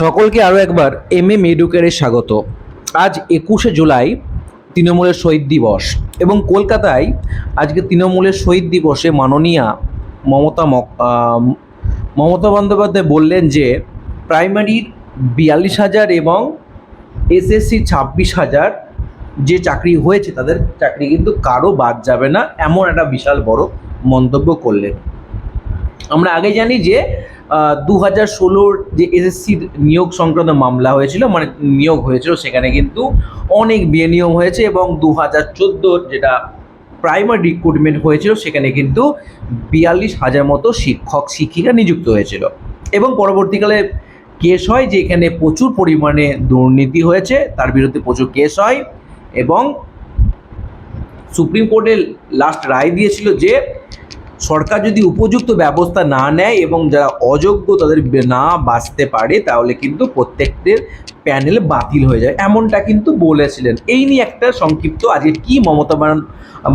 সকলকে আরও একবার এম এ মেডুকেয়ারে স্বাগত। আজ একুশে জুলাই তৃণমূলের শহীদ দিবস এবং কলকাতায় আজকে তৃণমূলের শহীদ দিবসে মাননীয়া মমতা মমতা বন্দ্যোপাধ্যায় বললেন যে প্রাইমারির বিয়াল্লিশ হাজার এবং এসএসসি ছাব্বিশ হাজার যে চাকরি হয়েছে, তাদের চাকরি কিন্তু কারও বাদ যাবে না, এমন একটা বিশাল বড় মন্তব্য করলেন। আমরা আগে জানি যে দু হাজার ষোলোর যে এসএসসির নিয়োগ সংক্রান্ত মামলা হয়েছিল মানে নিয়োগ হয়েছিল, সেখানে কিন্তু অনেক বিনিয়োগ হয়েছে এবং দু হাজার চোদ্দোর যেটা প্রাইমারি রিক্রুটমেন্ট হয়েছিল, সেখানে কিন্তু বিয়াল্লিশ হাজার মতো শিক্ষক, শিক্ষিকা নিযুক্ত হয়েছিল। এবং পরবর্তীকালে কেস হয় যে এখানে প্রচুর পরিমাণে দুর্নীতি হয়েছে, তার বিরুদ্ধে প্রচুর কেস হয় এবং সুপ্রিম কোর্টে লাস্ট রায় দিয়েছিল যে সরকার যদি উপযুক্ত ব্যবস্থা না নেয় এবং যারা অযোগ্য তাদের না বাঁচতে পারে, তাহলে কিন্তু প্রত্যেকদের প্যানেল বাতিল হয়ে যায়। এমনটা কিন্তু বলেছিলেন। এই নিয়ে একটা সংক্ষিপ্ত আজকে কি মমতা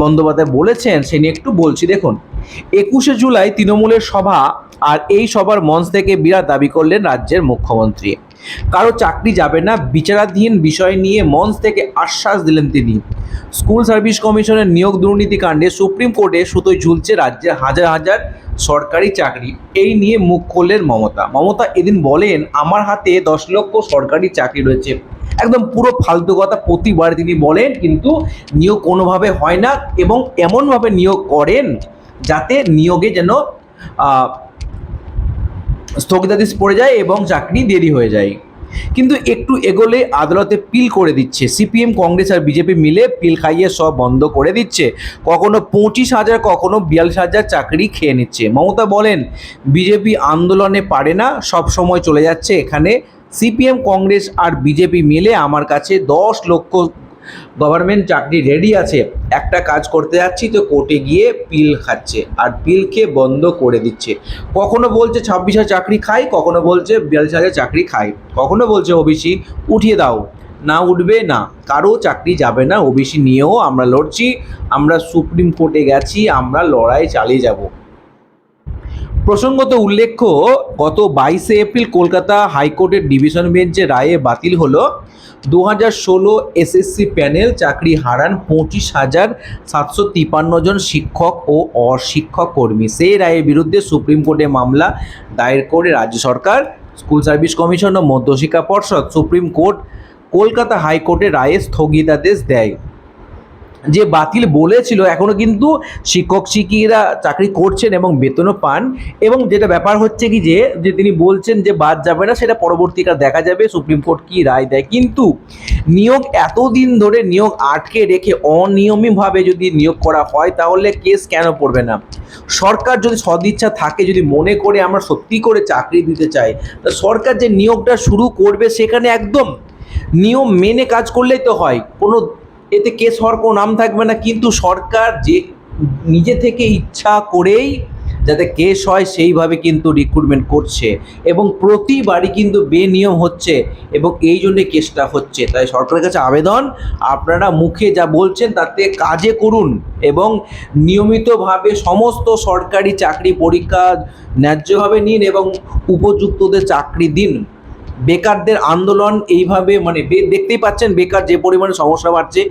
বন্দ্যোপাধ্যায় বলেছেন সে নিয়ে একটু বলছি। দেখুন, একুশে জুলাই তৃণমূলের সভা আর এই সভার মঞ্চ থেকে বিরাট দাবি করলেন রাজ্যের মুখ্যমন্ত্রী। কারও চাকরি যাবে না, বিচারাধীন বিষয় নিয়ে মঞ্চ থেকে আশ্বাস দিলেন তিনি। স্কুল সার্ভিস কমিশনের নিয়োগ দুর্নীতি কাণ্ডে সুপ্রিম কোর্টে সুতোয় ঝুলছে রাজ্যের হাজার হাজার সরকারি চাকরি। এই নিয়ে মুখ খুললেন মমতা। মমতা এদিন বলেন, আমার হাতে দশ লক্ষ সরকারি চাকরি রয়েছে। একদম পুরো ফালতু কথা প্রতিবার তিনি বলেন, কিন্তু নিয়োগ কোনোভাবে হয় না এবং এমনভাবে নিয়োগ করেন যাতে নিয়োগে যেন স্থগিতাদেশ পড়ে যায় এবং চাকরি দেরি হয়ে যায়। কিন্তু একটু এগোলে আদালতে পিল করে দিচ্ছে। সিপিএম, কংগ্রেস আর বিজেপি মিলে পিল খাইয়ে সব বন্ধ করে দিচ্ছে। কখনো পঁচিশ হাজার, কখনো বিয়াল্লিশ হাজার চাকরি খেয়ে নিচ্ছে। মমতা বলেন, বিজেপি আন্দোলনে পারে না, সব সময় চলে যাচ্ছে এখানে। সিপিএম, কংগ্রেস আর বিজেপি মিলে আমার কাছে দশ লক্ষ গভর্নমেন্ট চাকরি রেডি আছে। একটা কাজ করতে যাচ্ছি, তো কোর্টে গিয়ে পিল খাচ্ছে আর পিল খেয়ে বন্ধ করে দিচ্ছে। কখনো বলছে ছাব্বিশ হাজার চাকরি খাই, কখনো বলছে বিয়াল্লিশ হাজার চাকরি খাই। কখনো বলছে ওবিসি, উঠিয়ে দাও। না উঠবে, না। কারও চাকরি যাবে না, ওবিসি নিয়েও আমরা লড়ছি, আমরা সুপ্রিম কোর্টে গেছি, আমরা লড়াই চালিয়ে যাব। প্রসঙ্গত উল্লেখ্য, গত বাইশে এপ্রিল কলকাতা হাইকোর্টের ডিভিশন বেঞ্চে রায়ে বাতিল হলো দু হাজার ষোলো এসএসসি প্যানেল চাকরি হারান পঁচিশ হাজার সাতশো তিপান্ন জন শিক্ষক ও অশিক্ষক কর্মী। সেই রায়ের বিরুদ্ধে সুপ্রিম কোর্টে মামলা দায়ের করে রাজ্য সরকার, স্কুল সার্ভিস কমিশন ও মধ্যশিক্ষা পর্ষদ, সুপ্রিম কোর্ট কলকাতা হাইকোর্টে রায়ে স্থগিতাদেশ দেয়। যে বাতিল বলেছিল, এখনও কিন্তু শিক্ষক শিক্ষিকারা চাকরি করছেন এবং বেতনও পান এবং যেটা ব্যাপার হচ্ছে কি যে যে তিনি বলছেন যে বাদ যাবে না, সেটা পরবর্তীকাল দেখা যাবে, সুপ্রিম কোর্ট কি রায় দেয়। কিন্তু নিয়োগ এতদিন ধরে নিয়োগ আটকে রেখে অনিয়মিতভাবে যদি নিয়োগ করা হয়, তাহলে কেস কেন পড়বে না? সরকার যদি সদিচ্ছা থাকে, যদি মনে করে আমরা সত্যি করে চাকরি দিতে চাই, তা সরকার যে নিয়োগটা শুরু করবে সেখানে একদম নিয়ম মেনে কাজ করলেই তো হয়। কোনো এতে কেস হওয়ার কোনো নাম থাকবে না, কিন্তু সরকার যে নিজে থেকে ইচ্ছা করেই যাতে কেস হয়, সেইভাবে কিন্তু রিক্রুটমেন্ট করছে। এবং প্রতিবারই কিন্তু বেনিয়ম হচ্ছে এবং এই জন্যে কেসটা হচ্ছে। তাই সরকারের কাছে আবেদন, আপনারা মুখে যা বলছেন তাতে কাজে করুন এবং নিয়মিতভাবে সমস্ত সরকারি চাকরি পরীক্ষা ন্যায্যভাবে নিন এবং উপযুক্তদের চাকরি দিন। বেকারদের আন্দোলন এইভাবে মানে দেখতেই পাচ্ছেন বেকার যে পরিমাণে সমস্যা বাড়ছে।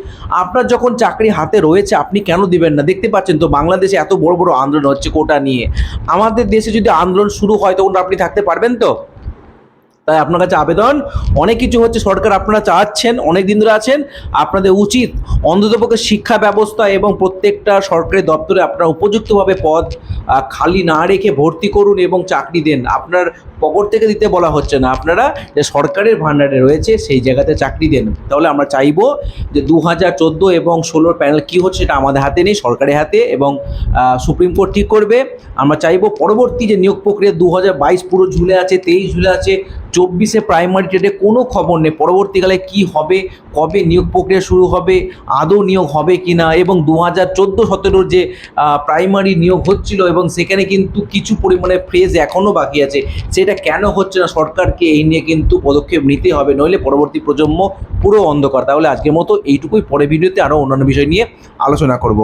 আপনার যখন চাকরি হাতে রয়েছে, আপনি কেন দিবেন না? দেখতে পাচ্ছেন তো বাংলাদেশে এত বড় বড় আন্দোলন হচ্ছে কোটা নিয়ে। আমাদের দেশে যদি আন্দোলন শুরু হয়, তখন আপনি থাকতে পারবেন তো? তাই আপনার কাছে আবেদন। অনেক কিছু হচ্ছে, সরকার আপনারা চাচ্ছেন, অনেক দিন ধরে আছেন। আপনাদের উচিত অন্ততপক্ষে শিক্ষা ব্যবস্থা এবং প্রত্যেকটা সরকারি দপ্তরে আপনারা উপযুক্তভাবে পদ খালি না রেখে ভর্তি করুন এবং চাকরি দেন। আপনার পকর থেকে দিতে বলা হচ্ছে না। আপনারা যে সরকারের ভান্ডারে রয়েছে, সেই জায়গাতে চাকরি দেন। তাহলে আমরা চাইব যে দু হাজার চোদ্দ এবং ষোলোর প্যানেল কী হচ্ছে সেটা আমাদের হাতে নেই, সরকারের হাতে এবং সুপ্রিম কোর্ট ঠিক করবে। আমরা চাইব পরবর্তী যে নিয়োগ প্রক্রিয়া দু হাজার বাইশ পুরো ঝুলে আছে, তেইশ ঝুলে আছে চব্বিশে প্রাইমারি ডেটে কোনো খবর নেই। পরবর্তীকালে কি হবে, কবে নিয়োগ প্রক্রিয়া শুরু হবে, আদৌ নিয়োগ হবে কি না এবং দু হাজার চোদ্দ সতেরোর যে প্রাইমারি নিয়োগ হচ্ছিল এবং সেখানে কিন্তু কিছু পরিমাণে ফ্রেজ এখনও বাকি আছে, সেটা কেন হচ্ছে না? সরকারকে এই নিয়ে কিন্তু পদক্ষেপ নিতে হবে, নইলে পরবর্তী প্রজন্ম পুরো অন্ধকার। তাহলে আজকের মতো এইটুকুই। পরে ভিডিওতে আরও অন্যান্য বিষয় নিয়ে আলোচনা করব।